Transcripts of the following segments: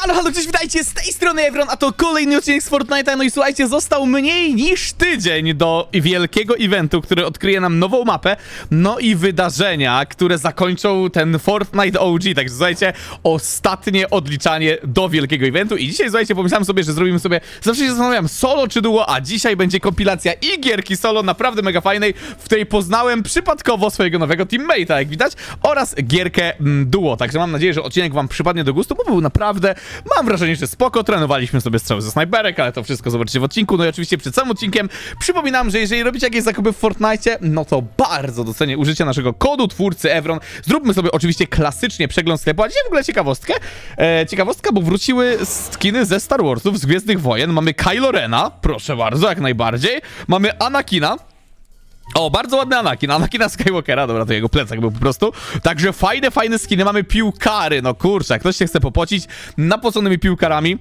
Halo, halo, cześć, witajcie, z tej strony Evron, a to kolejny odcinek z Fortnite'a, no i słuchajcie, został mniej niż tydzień do wielkiego eventu, który odkryje nam nową mapę, no i wydarzenia, które zakończą ten Fortnite OG, także słuchajcie, ostatnie odliczanie do wielkiego eventu. I dzisiaj, słuchajcie, pomyślałem sobie, że zrobimy sobie, zawsze się zastanawiam, solo czy duo, a dzisiaj będzie kompilacja i gierki solo, naprawdę mega fajnej, w której poznałem przypadkowo swojego nowego teammate'a, jak widać, oraz gierkę mm, duo, także mam nadzieję, że odcinek wam przypadnie do gustu, bo był naprawdę, mam wrażenie, że spoko, trenowaliśmy sobie strzały ze snajperek, ale to wszystko zobaczycie w odcinku, no i oczywiście przed samym odcinkiem przypominam, że jeżeli robicie jakieś zakupy w Fortnite, no to bardzo docenię użycie naszego kodu twórcy Evron, zróbmy sobie oczywiście klasycznie przegląd sklepu, a dzisiaj w ogóle ciekawostkę, e, ciekawostka, bo wróciły skiny ze Star Warsów, z Gwiezdnych Wojen, mamy Kylo Rena, proszę bardzo, jak najbardziej, mamy Anakina, o, bardzo ładny Anakin, Anakina Skywalkera, dobra, to jego plecak był po prostu. Także fajne, fajne skiny, mamy piłkary, no kurczę, jak ktoś się chce popocić napoconymi piłkarami,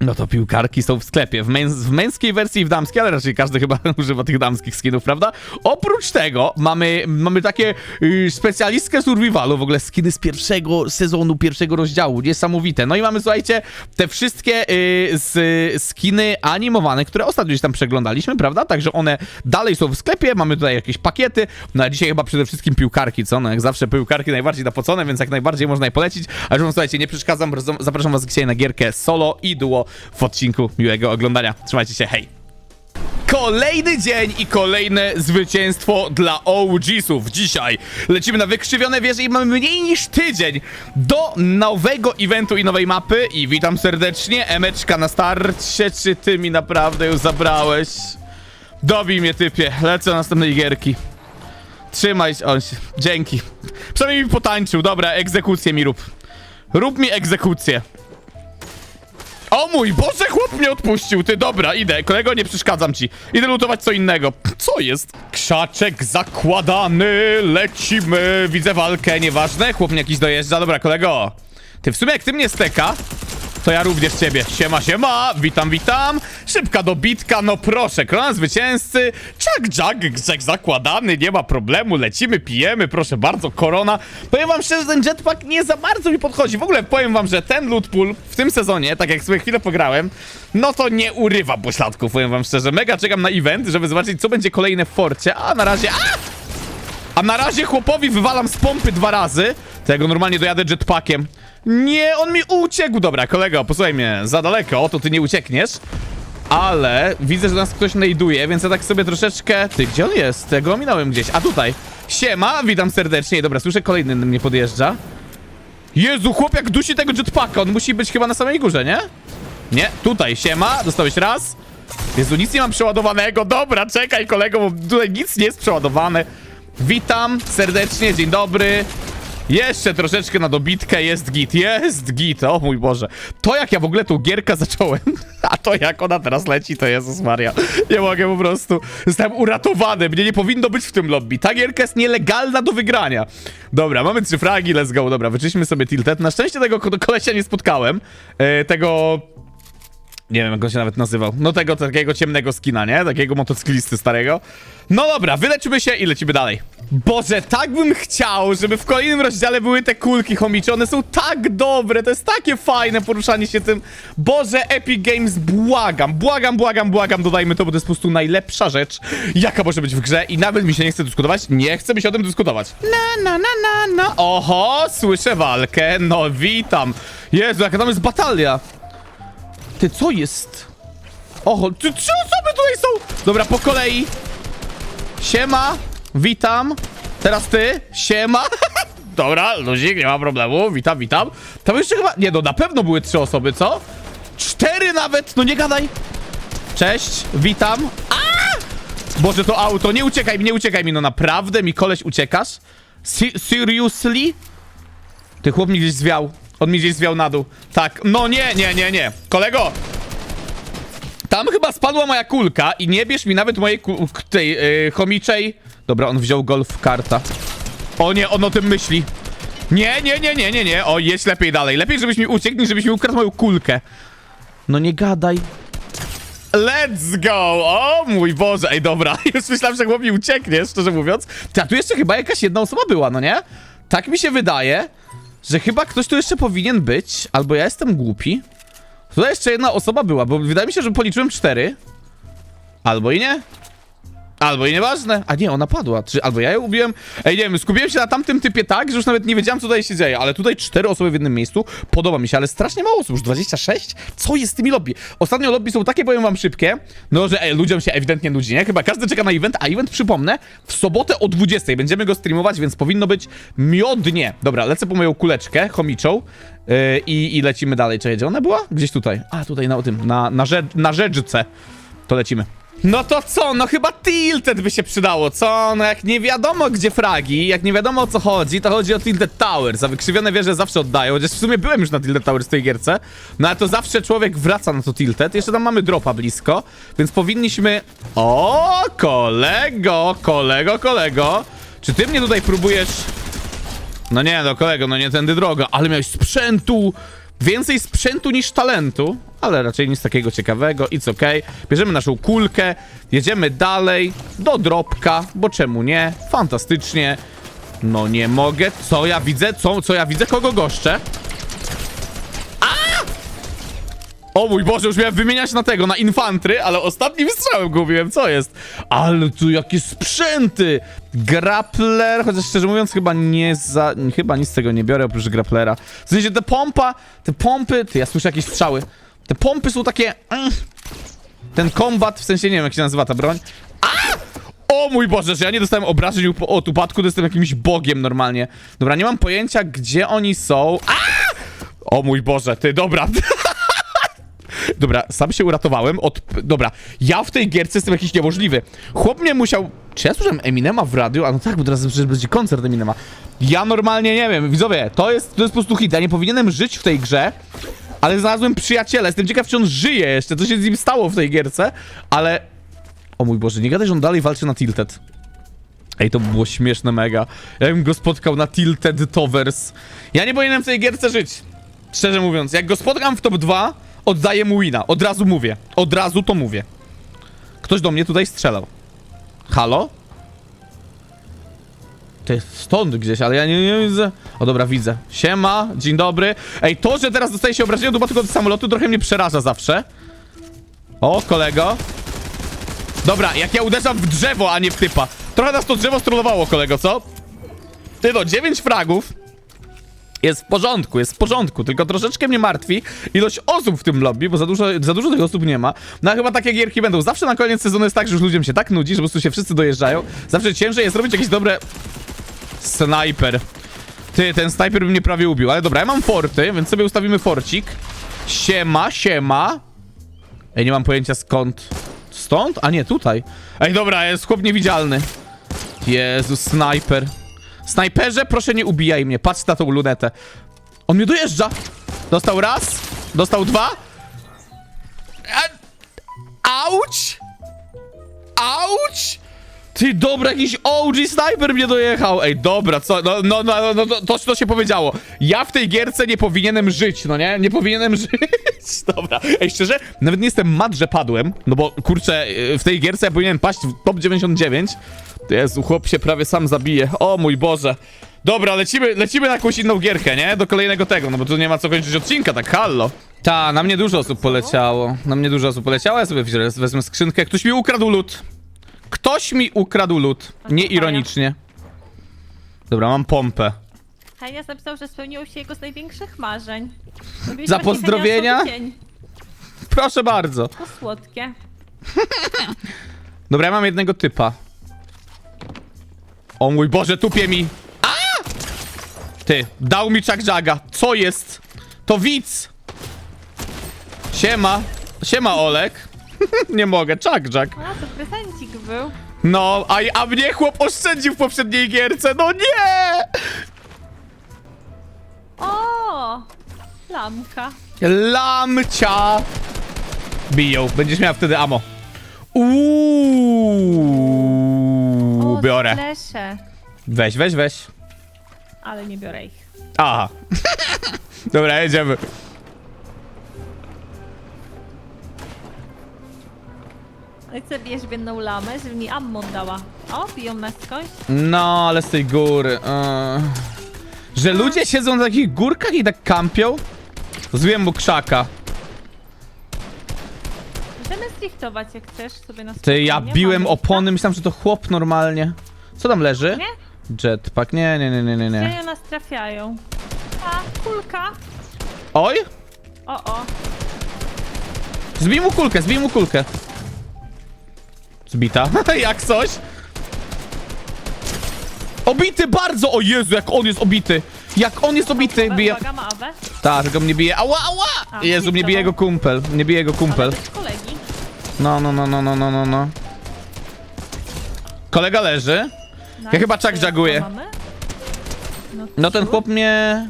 no to piłkarki są w sklepie, w, męs w męskiej wersji i w damskiej, ale raczej każdy chyba używa tych damskich skinów, prawda? Oprócz tego mamy, mamy takie y, specjalistkę survivalu, w ogóle skiny z pierwszego sezonu, pierwszego rozdziału, niesamowite. No i mamy, słuchajcie, te wszystkie y, z, skiny animowane, które ostatnio gdzieś tam przeglądaliśmy, prawda? Także one dalej są w sklepie, mamy tutaj jakieś pakiety, no a dzisiaj chyba przede wszystkim piłkarki, co? No jak zawsze piłkarki najbardziej napocone, więc jak najbardziej można je polecić. A już wam, słuchajcie, nie przeszkadzam, zapraszam was dzisiaj na gierkę solo i duo w odcinku. Miłego oglądania. Trzymajcie się, hej! Kolejny dzień i kolejne zwycięstwo dla OGsów. Dzisiaj lecimy na wykrzywione wieże i mamy mniej niż tydzień do nowego eventu i nowej mapy. I witam serdecznie, Emeczka na starcie. Czy ty mi naprawdę już zabrałeś? Dobij mnie, typie. Lecę do następnej gierki. Trzymaj się. On się. Dzięki. Przynajmniej mi potańczył. Dobra, egzekucję mi rób. Rób mi egzekucję. O mój Boże, chłop mnie odpuścił, ty, dobra, idę, kolego, nie przeszkadzam ci. Idę lutować co innego. Co jest? Krzaczek zakładany, lecimy, widzę walkę, nieważne, chłop mnie jakiś dojeżdża, dobra, kolego. Ty, w sumie jak ty mnie steka, to ja również ciebie. Siema, siema, witam, witam. Szybka dobitka, no proszę, krona zwycięzcy. Czak, jack, jack zakładany, nie ma problemu, lecimy, pijemy, proszę bardzo, korona. Powiem wam szczerze, ten jetpack nie za bardzo mi podchodzi. W ogóle powiem wam, że ten loot pool w tym sezonie, tak jak sobie chwilę pograłem, no to nie urywa pośladków, powiem wam szczerze. Mega czekam na event, żeby zobaczyć, co będzie kolejne w forcie, a na razie... A! A na razie chłopowi wywalam z pompy dwa razy. To ja go normalnie dojadę jetpackiem. Nie, on mi uciekł. Dobra, kolego, posłuchaj mnie. Za daleko, to ty nie uciekniesz. Ale widzę, że nas ktoś najduje, więc ja tak sobie troszeczkę... Ty, gdzie on jest? Ja go ominąłem gdzieś. A tutaj. Siema, witam serdecznie. Dobra, słyszę, kolejny mnie podjeżdża. Jezu, chłopiak dusi tego jetpacka. On musi być chyba na samej górze, nie? Nie, tutaj, siema, dostałeś raz. Jezu, nic nie mam przeładowanego. Dobra, czekaj, kolego, bo tutaj nic nie jest przeładowane. Witam serdecznie, dzień dobry. Jeszcze troszeczkę na dobitkę, jest git, jest git, o mój Boże. To jak ja w ogóle tą gierkę zacząłem, a to jak ona teraz leci, to Jezus Maria. Nie mogę po prostu, zostałem uratowany, mnie nie powinno być w tym lobby. Ta gierka jest nielegalna do wygrania. Dobra, mamy trzy fragi, let's go, dobra, wyczyśmy sobie tilted. Na szczęście tego ko- kolesia nie spotkałem, e, tego... Nie wiem, jak on się nawet nazywał. No tego takiego ciemnego skina, nie? Takiego motocyklisty starego. No dobra, wyleczymy się i lecimy dalej. Boże, tak bym chciał, żeby w kolejnym rozdziale były te kulki chomicze. One są tak dobre, to jest takie fajne poruszanie się tym. Boże, Epic Games, błagam, błagam, błagam, błagam, dodajmy to, bo to jest po prostu najlepsza rzecz, jaka może być w grze i nawet mi się nie chce dyskutować. Nie chce mi się o tym dyskutować. Na, na, na, na, na. Oho, słyszę walkę, no witam. Jezu, jaka tam jest batalia. Ty, co jest? Oho, ty, trzy osoby tutaj są! Dobra, po kolei. Siema, witam. Teraz ty, siema. Dobra, luzik, nie ma problemu. Witam, witam. Tam jeszcze chyba... Nie, no na pewno były trzy osoby, co? Cztery nawet, no nie gadaj. Cześć, witam. A! Boże, to auto, nie uciekaj mi, nie uciekaj mi, no naprawdę mi koleś uciekasz? Si seriously? Ty chłop mi gdzieś zwiał. On mi gdzieś zwiał na dół. Tak, no nie, nie, nie, nie. Kolego! Tam chyba spadła moja kulka i nie bierz mi nawet mojej tej yy, chomiczej. Dobra, on wziął golf karta. O nie, on o tym myśli. Nie, nie, nie, nie, nie, nie. O, jest lepiej dalej. Lepiej, żebyś mi uciekł, niż żebyś mi ukradł moją kulkę. No nie gadaj. Let's go! O mój Boże, ej dobra, już myślałem, że chłop mi ucieknie, szczerze mówiąc. Ta, tu jeszcze chyba jakaś jedna osoba była, no nie? Tak mi się wydaje, że chyba ktoś tu jeszcze powinien być, albo ja jestem głupi. Tutaj jeszcze jedna osoba była, bo wydaje mi się, że policzyłem cztery. Albo i nie. Albo i nieważne. A nie, ona padła. Czy, albo ja ją ubiłem. Ej, nie wiem, skupiłem się na tamtym typie tak, że już nawet nie wiedziałem, co tutaj się dzieje. Ale tutaj cztery osoby w jednym miejscu. Podoba mi się, ale strasznie mało osób. Już 26? Co jest z tymi lobby? Ostatnio lobby są takie, powiem wam, szybkie, no, że ej, ludziom się ewidentnie nudzi, nie? Chyba każdy czeka na event, a event, przypomnę, w sobotę o 20. Będziemy go streamować, więc powinno być miodnie. Dobra, lecę po moją kuleczkę chomiczą. Yy, i, I lecimy dalej. Czekaj, gdzie ona była? Gdzieś tutaj. A, tutaj na tym, na, na, rzecz, na rzeczce. To lecimy. No to co? No chyba Tilted by się przydało, co? No jak nie wiadomo gdzie fragi, jak nie wiadomo o co chodzi, to chodzi o Tilted Towers, a wykrzywione wieże zawsze oddają, chociaż w sumie byłem już na Tilted Towers w tej gierce, no ale to zawsze człowiek wraca na to Tilted, jeszcze tam mamy dropa blisko, więc powinniśmy... O, kolego, kolego, kolego, czy ty mnie tutaj próbujesz... No nie, no kolego, no nie tędy droga, ale miałeś sprzętu! Więcej sprzętu niż talentu, ale raczej nic takiego ciekawego, it's okej. Bierzemy naszą kulkę, jedziemy dalej do dropka, bo czemu nie? Fantastycznie. No nie mogę. Co ja widzę? Co, co ja widzę? Kogo goszczę? O mój Boże, już miałem wymieniać na tego, na infantry, ale ostatnim strzałem gubiłem, co jest? Ale tu jakie sprzęty! Grappler, chociaż szczerze mówiąc chyba nie za... chyba nic z tego nie biorę oprócz grapplera. W sensie te pompa, te pompy... Ty, ja słyszę jakieś strzały. Te pompy są takie... mm. Ten kombat, w sensie nie wiem jak się nazywa ta broń. A! O mój Boże, że ja nie dostałem obrażeń od upadku, to jestem jakimś bogiem normalnie. Dobra, nie mam pojęcia gdzie oni są. A! O mój Boże, ty, dobra. Dobra, sam się uratowałem od... Dobra, ja w tej gierce jestem jakiś niemożliwy. Chłop mnie musiał... Czy ja słyszałem Eminema w radiu? A no tak, bo teraz przecież będzie koncert Eminema. Ja normalnie nie wiem, widzowie, to jest, to jest po prostu hit. Ja nie powinienem żyć w tej grze, ale znalazłem przyjaciela. Jestem ciekaw, czy on żyje jeszcze, co się z nim stało w tej gierce, ale... O mój Boże, nie gadaj, że on dalej walczy na Tilted. Ej, to by było śmieszne mega. Ja bym go spotkał na Tilted Towers. Ja nie powinienem w tej gierce żyć. Szczerze mówiąc, jak go spotkam w top 2, oddaję mu wina. Od razu mówię. Od razu to mówię. Ktoś do mnie tutaj strzelał. Halo? Jest stąd gdzieś, ale ja nie, nie widzę. O dobra, widzę. Siema, dzień dobry. Ej, to, że teraz dostaje się obrażenia do tylko od samolotu, trochę mnie przeraża zawsze. O, kolego. Dobra, jak ja uderzam w drzewo, a nie w typa. Trochę nas to drzewo strollowało, kolego, co? Ty no, 9 fragów. Jest w porządku, jest w porządku, tylko troszeczkę mnie martwi ilość osób w tym lobby, bo za dużo, za dużo tych osób nie ma. No a chyba takie gierki będą. Zawsze na koniec sezonu jest tak, że już ludziom się tak nudzi, że po prostu się wszyscy dojeżdżają. Zawsze ciężej jest robić jakieś dobre... Snajper. Ty, ten snajper by mnie prawie ubił, ale dobra, ja mam forty, więc sobie ustawimy forcik. Siema, siema. Ej, nie mam pojęcia skąd. Stąd? A nie, tutaj. Ej, dobra, jest chłop niewidzialny. Jezu, snajper. Snajperze, proszę nie ubijaj mnie. Patrz na tą lunetę. On mnie dojeżdża. Dostał raz. Dostał dwa. Auć! Auć! Ty, dobra, jakiś OG sniper mnie dojechał. Ej, dobra, co? No, no, no, no, no to, to się powiedziało. Ja w tej gierce nie powinienem żyć, no nie? Nie powinienem żyć. Dobra. Ej, szczerze, nawet nie jestem mad, że padłem, no bo, kurczę, w tej gierce ja powinienem paść w top 99. Jezu, chłop się prawie sam zabije. O mój Boże. Dobra, lecimy, lecimy na jakąś inną gierkę, nie? Do kolejnego tego, no bo tu nie ma co kończyć odcinka, tak hallo. Ta, na mnie dużo osób poleciało. Na mnie dużo osób poleciało, ja sobie wezmę skrzynkę. Ktoś mi ukradł lód. Ktoś mi ukradł lód. Nie ironicznie. Dobra, mam pompę. Henias napisał, że spełniło się jego z największych marzeń. Za właśnie pozdrowienia? Heniasowy dzień. Proszę bardzo. To słodkie. Dobra, ja mam jednego typa. O mój Boże, tupie mi. A! Ty, dał mi Chuck Jaga. Co jest? To widz. Siema. Siema, Olek. Nie mogę, Chuck Jag. A, to prezencik był. No, a, a mnie chłop oszczędził w poprzedniej gierce. No nie! O! Lamka. Lamcia. Biją. Będziesz miała wtedy amo. Uuu, O, biorę. Splesze. Weź, weź, weź. Ale nie biorę ich. Aha. Dobra, jedziemy. Chcę bierz biedną lamę, żeby mi ammon dała. O, biją nas skądś. No, ale z tej góry. eee. Że ludzie siedzą na takich górkach i tak kampią? Złem mu krzaka. Możemy striftować jak chcesz sobie na Ty, ja spokojnie, biłem mamy opony, myślałem, że to chłop normalnie. Co tam leży? Nie? Jetpack, nie, nie, nie, nie, nie, nie. Gdzie nas trafiają? A, kulka. Oj! O, o. Zbij mu kulkę, zbij mu kulkę. Zbita, jak coś. Obity bardzo! O Jezu, jak on jest obity! Jak on jest obity! Bije... Uwaga, ma awę. Tak, go mnie bije. Ała, ała! A, Jezu, mnie bije jego kumpel. Nie bije jego Ale kumpel. kolegi. No, no, no, no, no, no, no, no. Kolega leży. Nice. chyba czak żaguję. mamy? No, No ten chłop mnie...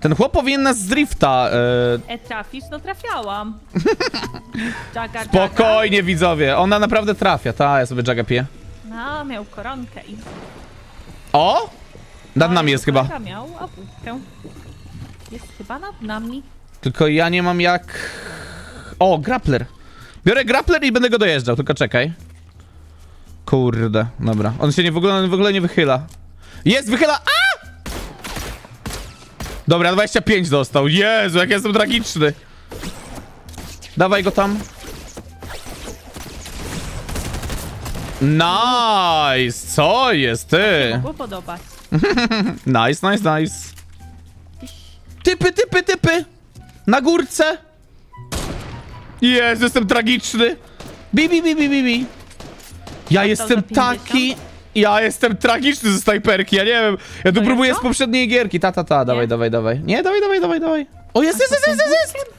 Ten chłop powinien nas z drifta... E... E, trafisz? No trafiałam. Jaga. Spokojnie, widzowie. Ona naprawdę trafia. Ta, ja sobie jaga piję. No, miał koronkę i... O! Nad No, nami jest chyba. miał awówkę. Jest chyba nad nami. Tylko ja nie mam jak... O, grappler. Biorę grappler i będę go dojeżdżał, tylko czekaj. Kurde, dobra. On się nie w ogóle, w ogóle nie wychyla. Jest, wychyla! A! Dobra, 25 dostał. Jezu, jak jestem tragiczny. Dawaj go tam. Nice! Co jest, ty? Mogło podobać. Nice, nice, nice. Typy, typy, typy! Na górce! Jezu, jestem tragiczny! Bi, bi, bi, bi, bi, bi. Ja jestem za 50? taki... Ja jestem tragiczny ze snajperki, ja nie wiem. Ja tu próbuję z poprzedniej gierki. Ta, ta, ta, dawaj, dawaj, dawaj. Nie, dawaj, dawaj, dawaj, dawaj. O, jest, jest, jest, jest, jest, jest!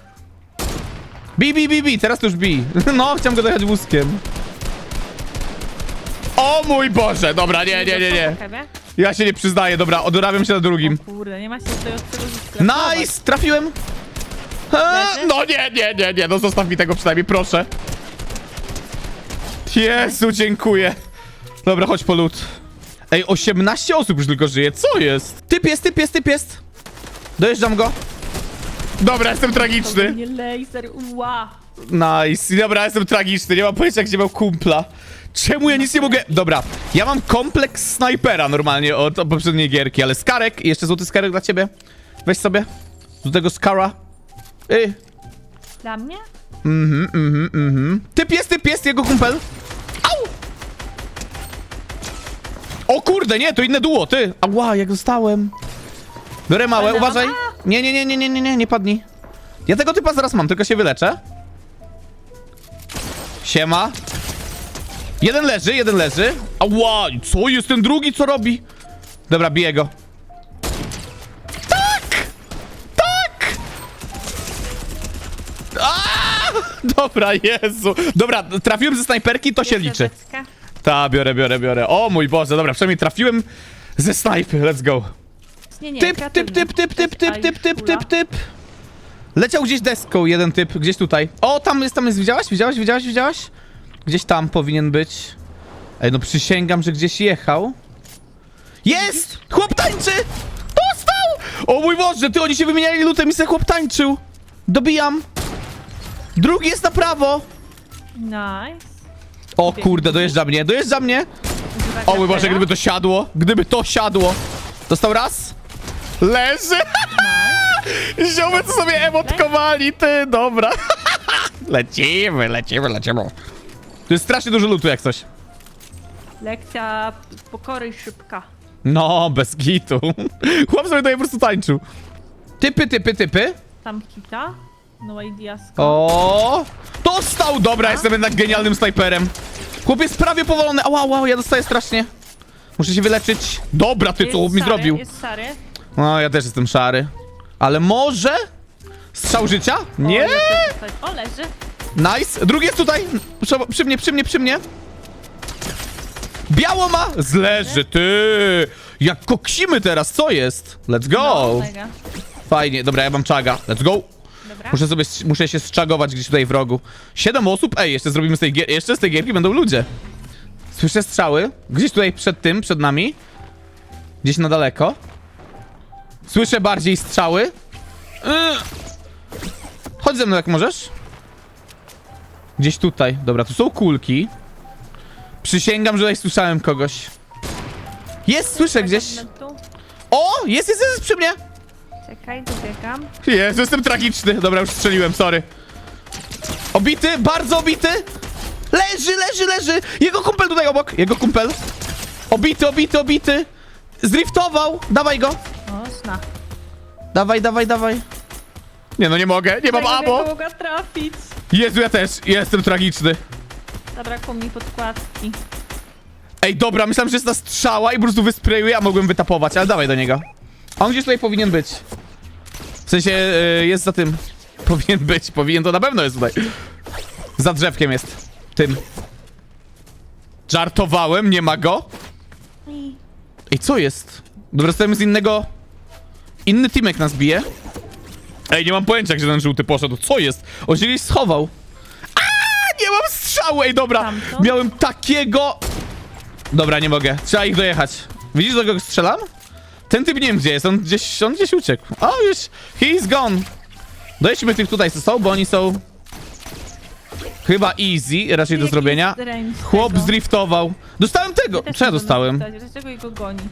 Bi, bi, bi, bi, teraz to już bi. No, chciałem go dojechać wózkiem. O mój Boże, dobra, nie, nie, nie, nie. Ja się nie przyznaję, dobra, odrabiam się na drugim. Kurde, nie ma się tutaj od czego zesklepować. Nice! Trafiłem! No nie, nie, nie, nie, no zostaw mi tego przynajmniej, proszę. Jezu, dziękuję. Dobra, chodź po lód. Ej, 18 osób już tylko żyje, co jest? Typ jest, typ jest, typ jest. Dojeżdżam go. Dobra, jestem tragiczny. Nie laser, ła. Nice. Dobra, jestem tragiczny, nie mam pojęcia, gdzie miał kumpla. Czemu ja nic nie mogę... Dobra, ja mam kompleks snajpera normalnie od, od poprzedniej gierki, ale skarek, i jeszcze złoty skarek dla ciebie. Weź sobie. Złotego skara. Ej. Dla mnie? Mhm, mhm, mhm. Typ jest, typ jest, jego kumpel. O kurde, nie, to inne duo, ty. Ała, jak zostałem. Biorę małe, uważaj. Nie, nie, nie, nie, nie, nie, nie, nie padnij. Ja tego typa zaraz mam, tylko się wyleczę. Siema. Jeden leży, jeden leży. Ała, co jest ten drugi, co robi? Dobra, biję go. Tak! Tak! Aaa! Dobra, Jezu. Dobra, trafiłem ze snajperki, to się liczy. Ta, biorę, biorę, biorę. O mój Boże, dobra, przynajmniej trafiłem ze snajpy, let's go. Nie, nie, Typ, typ, kreatywny. typ, typ, typ, typ, typ, typ, Aishula. typ, typ. Leciał gdzieś deską jeden typ, gdzieś tutaj. O, tam jest, tam jest, widziałaś, widziałaś, widziałaś, widziałaś? Gdzieś tam powinien być. Ej, no przysięgam, że gdzieś jechał. Jest! Chłop tańczy! Dostał! O mój Boże, ty, oni się wymieniali lutem i se chłop tańczył. Dobijam. Drugi jest na prawo. Nice. O kurde, dojeżdża mnie, dojeżdża mnie. O mój Boże, gdyby to siadło, gdyby to siadło. Dostał raz. Leży. Ziomy co sobie emotkowali, ty, dobra. lecimy, lecimy, lecimy. Tu jest strasznie dużo lutu jak coś. Lekcja pokory szybka. No, bez gitu. Chłop sobie tutaj po prostu tańczył. Typy, typy, typy. Tam kita. No idea skąd. O, dostał! Dobra, jestem jednak genialnym snajperem. Chłop jest prawie powolony. Ała, ała, ja dostaję strasznie. Muszę się wyleczyć. Dobra, ty, co chłop mi zrobił? Jest szary. No, ja też jestem szary. Ale może? Strzał życia? Nie! O, ja leży. Nice. Drugi jest tutaj. Przy, przy mnie, przy mnie, przy mnie. Biało ma! Zleży, ty! Jak koksimy teraz, co jest? Let's go! No, mega. Fajnie, dobra, ja mam czaga. Let's go! Muszę sobie, muszę się zczagować gdzieś tutaj w rogu. Siedem osób? Ej, jeszcze zrobimy z tej gier, jeszcze z tej gierki będą ludzie. Słyszę strzały. Gdzieś tutaj przed tym, przed nami. Gdzieś na daleko. Słyszę bardziej strzały. Yy. Chodź ze mną jak możesz. Gdzieś tutaj. Dobra, tu są kulki. Przysięgam, że tutaj słyszałem kogoś. Jest, słyszę gdzieś. O, jest, jest, jest przy mnie. Czekaj, dobiegam. Jezu, jestem tragiczny. Dobra, już strzeliłem, sorry. Obity, bardzo obity. Leży, leży, leży. Jego kumpel tutaj obok, jego kumpel. Obity, obity, obity. Zdriftował. Dawaj go. Szna. Dawaj, dawaj, dawaj. Nie no, nie mogę, nie mam Jak amo. mogę trafić. Jezu, ja też, jestem tragiczny. Zabrakło mi podkładki. Ej, dobra, myślałem, że jest ta strzała i po prostu wysprayuję, a mogłem wytapować, ale dawaj do niego. On gdzieś tutaj powinien być. W sensie, y, jest za tym. Powinien być, powinien, to na pewno jest tutaj. Za drzewkiem jest. Tym. Żartowałem, nie ma go. Ej, co jest? Dobra, stajemy z innego... Inny teamek nas bije. Ej, nie mam pojęcia, gdzie ten żółty poszedł. Co jest? On się gdzieś schował. A, nie mam strzału! Ej, dobra. Miałem takiego... Dobra, nie mogę. Trzeba ich dojechać. Widzisz, do kogo strzelam? Ten typ nie wiem, gdzie jest. On gdzieś, on gdzieś uciekł. O, już. He is gone. Dojedźmy tych tutaj, co są, bo oni są... Chyba easy, raczej do zrobienia. dręcz Chłop tego. zdriftował. Dostałem tego. Też ja nie dostałem? Dlaczego jego gonić?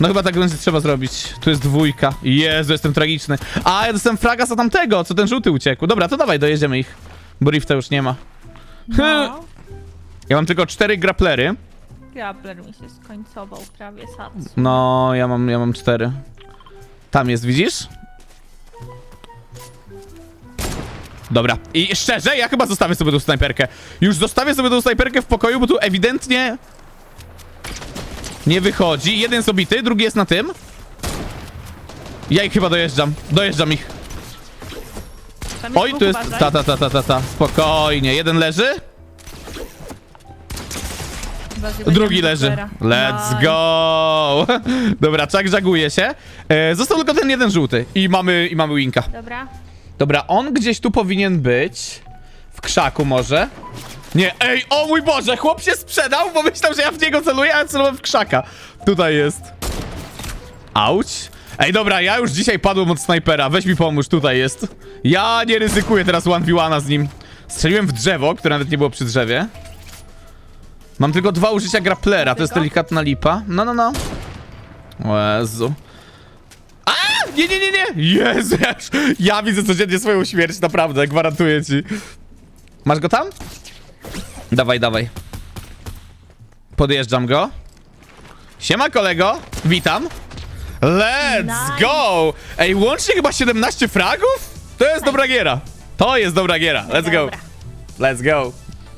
No chyba tak będzie trzeba zrobić. Tu jest dwójka. Jezu, jestem tragiczny. A, ja dostałem fraga za tamtego, co ten żółty uciekł. Dobra, to dawaj, dojedziemy ich. Bo rifta już nie ma. No. Ja mam tylko cztery grapplery. Grappler mi się skońcował prawie sac. No, ja mam, ja mam cztery. Tam jest, widzisz? Dobra. I szczerze, ja chyba zostawię sobie tą snajperkę. Już zostawię sobie tą snajperkę w pokoju, bo tu ewidentnie... Nie wychodzi. Jeden jest obity, drugi jest na tym. Ja ich chyba dojeżdżam. Dojeżdżam ich. Tam Oj, tu jest... Ta, ta, ta, ta, ta, ta. Spokojnie. Jeden leży, Chyba, że będzie drugi leży. Let's Nice. go! Dobra, czak żaguje się. E, został tylko ten jeden żółty. I mamy, i mamy winka. Dobra. Dobra, on gdzieś tu powinien być. W krzaku może. Nie, ej, o mój Boże, chłop się sprzedał, bo myślał, że ja w niego celuję, a celowałem w krzaka. Tutaj jest. Auć. Ej, dobra, ja już dzisiaj padłem od snajpera, weź mi pomóż, tutaj jest. Ja nie ryzykuję teraz 1v1 z nim. Strzeliłem w drzewo, które nawet nie było przy drzewie. Mam tylko dwa użycia grapplera, to jest delikatna lipa. No, no, no. Jezu. A! Nie, nie, nie, nie! Jezu, ja, ja widzę codziennie swoją śmierć, naprawdę, gwarantuję ci. Masz go tam? Dawaj, dawaj. Podjeżdżam go. Siema, kolego. Witam. Let's go! Ej, łącznie chyba 17 fragów? To jest dobra giera. To jest dobra giera. Let's go. Let's go.